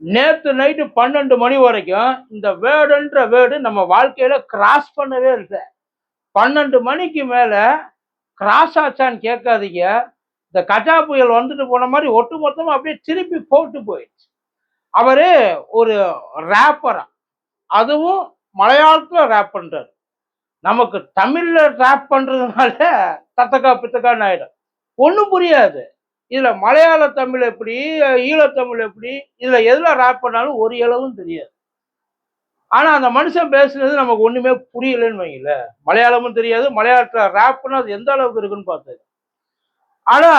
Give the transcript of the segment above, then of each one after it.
நேற்று நைட்டு பன்னெண்டு மணி வரைக்கும் இந்த வேர்டுன்ற வேர்டு நம்ம வாழ்க்கையில கிராஸ் பண்ணவே இல்லை. பன்னெண்டு மணிக்கு மேல கிராஸ் ஆச்சான்னு கேட்காதீங்க. இந்த கஜா புயல் வந்துட்டு போன மாதிரி ஒட்டு மொத்தமாக அப்படியே திருப்பி போட்டு போயிடுச்சு. அவரு ஒரு ரேப்பரா அதுவும் மலையாளத்துல ரேப் பண்றாரு. நமக்கு தமிழ்ல ரேப் பண்றதுனால தத்தக்கா பித்தக்கான்னு ஆயிடும் ஒன்றும் புரியாது. இதுல மலையாள தமிழ் எப்படி ஈழத்தமிழ் எப்படி இதுல எதுல ரேப் பண்ணாலும் ஒரு இளவும் தெரியாது. ஆனா அந்த மனுஷன் பேசுனது நமக்கு ஒண்ணுமே புரியலன்னு வைங்கள. மலையாளமும் தெரியாது மலையாளத்துல ரேப்னா அது எந்த அளவுக்கு இருக்குன்னு பார்த்தது ஆனா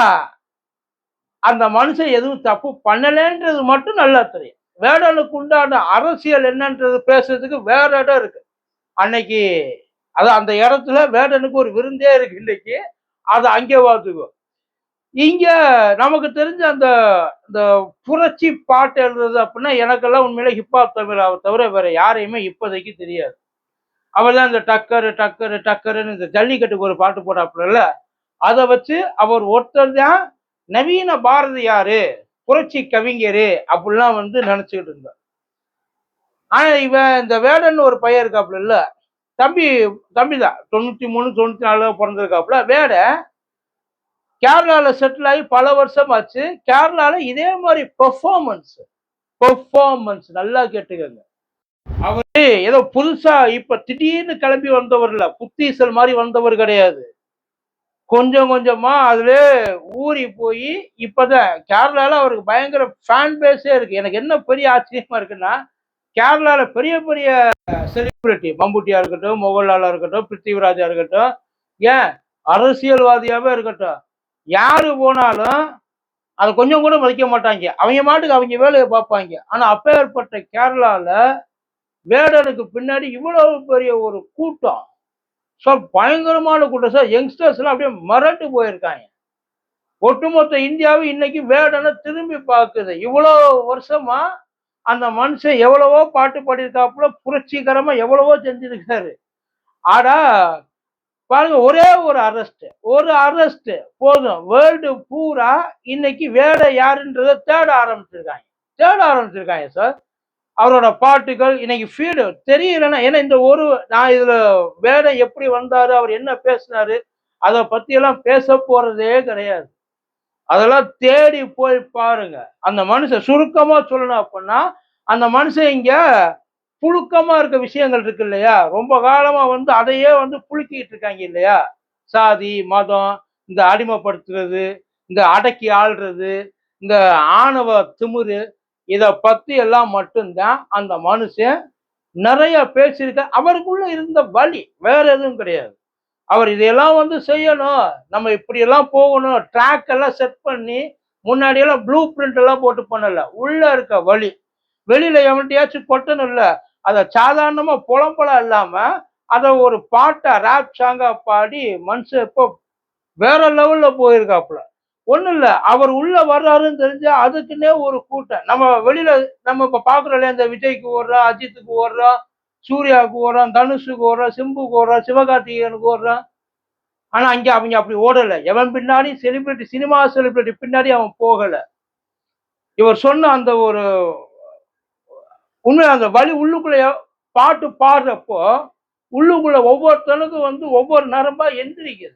அந்த மனுஷன் எதுவும் தப்பு பண்ணலைன்றது மட்டும் நல்லா தெரியும். வேடனுக்கு உண்டான அரசியல் என்னன்றது பேசுறதுக்கு வேற இடம் இருக்கு. அன்னைக்கு அது அந்த இடத்துல வேடனுக்கு ஒரு விருந்தே இருக்கு. இன்னைக்கு அதை அங்கே பார்த்துக்கும் இங்க நமக்கு தெரிஞ்ச அந்த இந்த புரட்சி பாட்டு எழுதுறது அப்படின்னா எனக்கெல்லாம் உண்மையில ஹிப்ஹாப் தமிழ் அவர் தவிர வேற யாரையுமே இப்போதைக்கு தெரியாது. அவர் தான் இந்த டக்கரு டக்கரு டக்கருன்னு இந்த ஜல்லிக்கட்டுக்கு ஒரு பாட்டு போட்டாப்புல அதை வச்சு அவர் ஒருத்தர் தான் நவீன பாரதியாரு புரட்சி கவிஞர் அப்படிலாம் வந்து நினச்சிக்கிட்டு இருந்தார். ஆனா இவன் இந்த வேடன்னு ஒரு பையன் இருக்காப்புல தம்பி தம்பி தான் தொண்ணூத்தி மூணு தொண்ணூற்றி நாலு பிறந்திருக்காப்புல வேட கேரளாவில் செட்டில் ஆகி பல வருஷம் ஆச்சு கேரளாவில் இதே மாதிரி பெர்ஃபார்மன்ஸ் பெர்ஃபார்மன்ஸ் நல்லா கேட்டுக்கங்க. அவர் ஏதோ புதுசா இப்ப திடீர்னு கிளம்பி வந்தவர் இல்ல புத்தீசல் மாதிரி வந்தவர் கிடையாது. கொஞ்சம் கொஞ்சமா அதுல ஊறி போய் இப்பதான் கேரளால அவருக்கு பயங்கர ஃபேன் பேஸே இருக்கு. எனக்கு என்ன பெரிய ஆச்சரியமா இருக்குன்னா கேரளால பெரிய பெரிய செலிபிரிட்டி மம்புட்டியாக இருக்கட்டும் மோகன்லாலா இருக்கட்டும் பிருத்திவிராஜா இருக்கட்டும் ஏன்? அரசியல்வாதியாவே இருக்கட்டும். யாரு போனாலும் அதை கொஞ்சம் கூட மதிக்க மாட்டாங்க. அவங்க மாட்டுக்கு அவங்க வேலையை பார்ப்பாங்க. ஆனால் அப்பேற்பட்ட கேரளால வேடனுக்கு பின்னாடி இவ்வளவு பெரிய ஒரு கூட்டம். ஸோ பயங்கரமான கூட்டம். சார் யங்ஸ்டர்ஸ்லாம் அப்படியே மறட்டு போயிருக்காங்க. ஒட்டுமொத்த இந்தியாவும் இன்னைக்கு வேடனை திரும்பி பார்க்குது. இவ்வளோ வருஷமா அந்த மனுஷன் எவ்வளவோ பாட்டு பாடியிருக்காப்புல புரட்சிகரமாக எவ்வளவோ செஞ்சிருக்காரு. ஆடா பாருங்க ஒரே ஒரு அரெஸ்ட் ஒரு அரெஸ்ட் போதும். வேர்ல்டு பூரா இன்னைக்கு வேலை யாருன்றதை தேட ஆரம்பிச்சிருக்காங்க. தேட ஆரம்பிச்சிருக்காங்க சார் அவரோட பாட்டுகள் இன்னைக்கு ஃபீடு தெரியலன்னா ஏன்னா இந்த ஒரு நான் இதுல வேலை எப்படி வந்தாரு அவர் என்ன பேசினாரு அதை பத்தி எல்லாம் பேச போறதே கிடையாது. அதெல்லாம் தேடி போய் பாருங்க. அந்த மனுஷன் சுருக்கமா சொல்லணும் அப்படின்னா அந்த மனுஷன் இங்க புழுக்கமா இருக்க விஷயங்கள் இருக்கு இல்லையா? ரொம்ப காலமா வந்து அதையே வந்து புழுக்கிட்டு இருக்காங்க இல்லையா? சாதி மதம் இந்த அடிமைப்படுத்துறது இந்த அடக்கி ஆள்றது இந்த ஆணவ திமுரு இதை பத்தி எல்லாம் மட்டும்தான் அந்த மனுஷன் நிறைய பேசியிருக்க. அவருக்குள்ள இருந்த வழி வேற எதுவும் கிடையாது. அவர் இதையெல்லாம் வந்து செய்யணும். நம்ம இப்படி எல்லாம் போகணும். ட்ராக் எல்லாம் செட் பண்ணி முன்னாடி எல்லாம் ப்ளூ பிரிண்ட் எல்லாம் போட்டு பண்ணல. உள்ள இருக்க வழி வெளியில எவன்கிட்டயாச்சும் கொட்டணும் இல்லை. அதை சாதாரணமா புலம்பலா இல்லாம அதை ஒரு பாட்டை ரேப் சாங்கா பாடி மனுஷன் இப்போ வேற லெவல்ல போயிருக்காப்புல. ஒண்ணும் இல்ல அவர் உள்ள வர்றாருன்னு தெரிஞ்சா அதுக்குன்னே ஒரு கூட்டம். நம்ம வெளியில நம்ம இப்ப பாக்குறோம் இல்லையா இந்த விஜய்க்கு ஓடுறோம் அஜித்துக்கு ஓடுறோம் சூர்யாவுக்கு ஓடுறோம் தனுஷுக்கு ஓடுறோம் சிம்புக்கு ஓடுறோம் சிவகார்த்திகேயனுக்கு ஓடுறோம் ஆனா அங்க அவங்க அப்படி ஓடல. எவன் பின்னாடி செலிபிரிட்டி சினிமா செலிபிரிட்டி பின்னாடி அவன் போகல. இவர் சொன்ன அந்த ஒரு உண்மை அந்த வழி உள்ளுக்குள்ள பாட்டு பாடுறப்போ உள்ளுக்குள்ள ஒவ்வொருத்தனுக்கும் வந்து ஒவ்வொரு நரம்பா எந்திரிக்குது.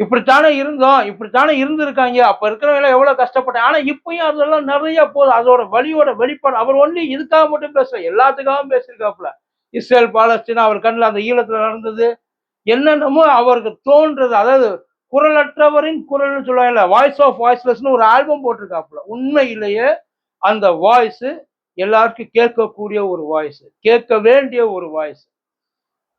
இப்படித்தானே இருந்தோம் இப்படித்தானே இருந்திருக்காங்க அப்ப இருக்கிறவங்க எவ்வளவு கஷ்டப்பட்டாங்க. ஆனா இப்பயும் அதெல்லாம் நிறைய போதும் அதோட வழியோட வெளிப்பாடு. அவர் ஒன்லி இதுக்காக மட்டும் பேசல எல்லாத்துக்காகவும் பேசியிருக்காப்புல. இஸ்ரேல் பாலஸ்தீனா அவர் கண்ணில் அந்த ஈழத்துல நடந்தது. என்னென்னமோ அவருக்கு தோன்றது அதாவது குரலற்றவரின் குரல்னு சொல்லுவாங்கல்ல வாய்ஸ் ஆஃப் வாய்ஸ்லெஸ்னு ஒரு ஆல்பம் போட்டிருக்காப்புல. உண்மையிலேயே அந்த வாய்ஸ் எல்லாருக்கும் கேட்கக்கூடிய ஒரு வாய்ஸ் கேட்க வேண்டிய ஒரு வாய்ஸ்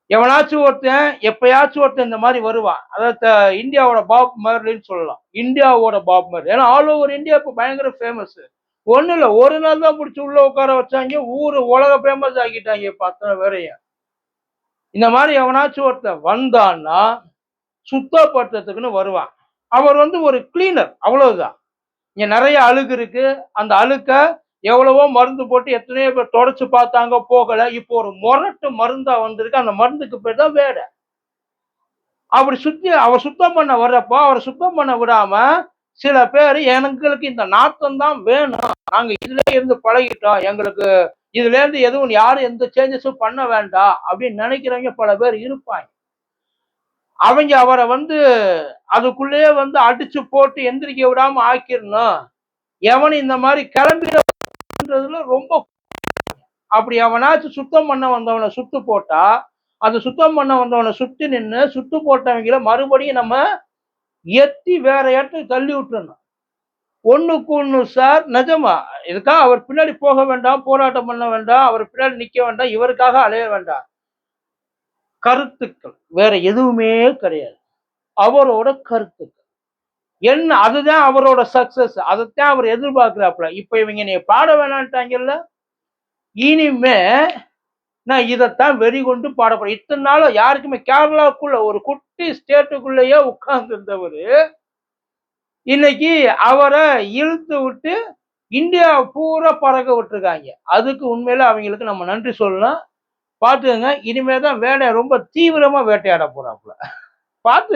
எவனாச்சும் ஒருத்தன் எப்பயாச்சும் ஒருத்தன் இந்த மாதிரி வருவான். அதாவது இந்தியாவோட பாப் மர்லின்னு சொல்லலாம். இந்தியாவோட பாப் மர்லி. ஏன்னா ஆல் ஓவர் இந்தியா இப்போ பயங்கர ஃபேமஸ் ஒன்றும் இல்லை. ஒரு நாள் தான் பிடிச்சி உள்ள உட்கார வச்சாங்க. ஊர் உலக ஃபேமஸ் ஆக்கிட்டாங்க. இப்போ அத்தனை பேரையும். இந்த மாதிரி எவனாச்சும் ஒருத்தன் வந்தான்னா சுத்தப்படுத்துறதுக்குன்னு வருவான். அவர் வந்து ஒரு கிளீனர் அவ்வளவுதான். இங்கே நிறைய அழுகு இருக்கு. அந்த அழுக்கை எவ்வளவோ மருந்து போட்டு எத்தனையோ பேர் தொடச்சு பார்த்தாங்க போகல. இப்போ ஒரு முரட்டு மருந்தா வந்திருக்கு. அந்த மருந்துக்கு பேர் தான் வேட. அப்படி சுத்தி அவர் சுத்தம் பண்ண வர்றப்போ அவர் சுத்தம் பண்ண விடாம சில பேர் எங்களுக்கு இந்த நாத்தம் தான் வேணும். நாங்க இதுல இருந்து பழகிட்டோம். எங்களுக்கு இதுல இருந்து எதுவும் யாரும் எந்த சேஞ்சஸும் பண்ண வேண்டாம். அப்படின்னு நினைக்கிறவங்க பல பேர் இருப்பாங்க. அவங்க அவரை வந்து அதுக்குள்ளேயே வந்து அடிச்சு போட்டு எந்திரிக்க விடாம ஆக்கிடணும் எவனும் இந்த மாதிரி கிளம்பிடுறதுல ரொம்ப அப்படி அவனாச்சும் சுத்தம் பண்ண வந்தவனை சுத்து போட்டா அது சுத்தம் பண்ண வந்தவனை சுத்தி நின்று சுத்து போட்டவங்கள மறுபடியும் நம்ம எத்தி வேற இடத்துக்கு தள்ளி விட்டுறணும். ஒண்ணுக்கு ஒண்ணு சார் நிஜமா இதுக்காக அவர் பின்னாடி போக வேண்டாம் போராட்டம் பண்ண வேண்டாம் அவர் பின்னாடி நிக்க வேண்டாம் இவருக்காக அலைய வேண்டாம். கருத்துக்கள் வேற எதுவுமே கிடையாது. அவரோட கருத்துக்கள். என்ன அதுதான் அவரோட சக்சஸ் அதைத்தான் அவர் எதிர்பார்க்கிறாப்புல. இப்ப இவங்க நீ பாட வேணான்ட்டாங்கல்ல? இனிமே நான் இதைத்தான் வெறி கொண்டு பாடப்படும் இத்தனை நாளும் யாருக்குமே கேரளாக்குள்ள ஒரு குட்டி ஸ்டேட்டுக்குள்ளேயே உட்கார்ந்துருந்தவர் இன்னைக்கு அவரை இழுத்து விட்டு இந்தியா பூரா பறக்க விட்டுருக்காங்க. அதுக்கு உண்மையில அவங்களுக்கு நம்ம நன்றி சொல்லலாம் பார்த்துக்கங்க இனிமே தான் வேலையை ரொம்ப தீவிரமா வேட்டையாட போறாப்புல. பார்த்து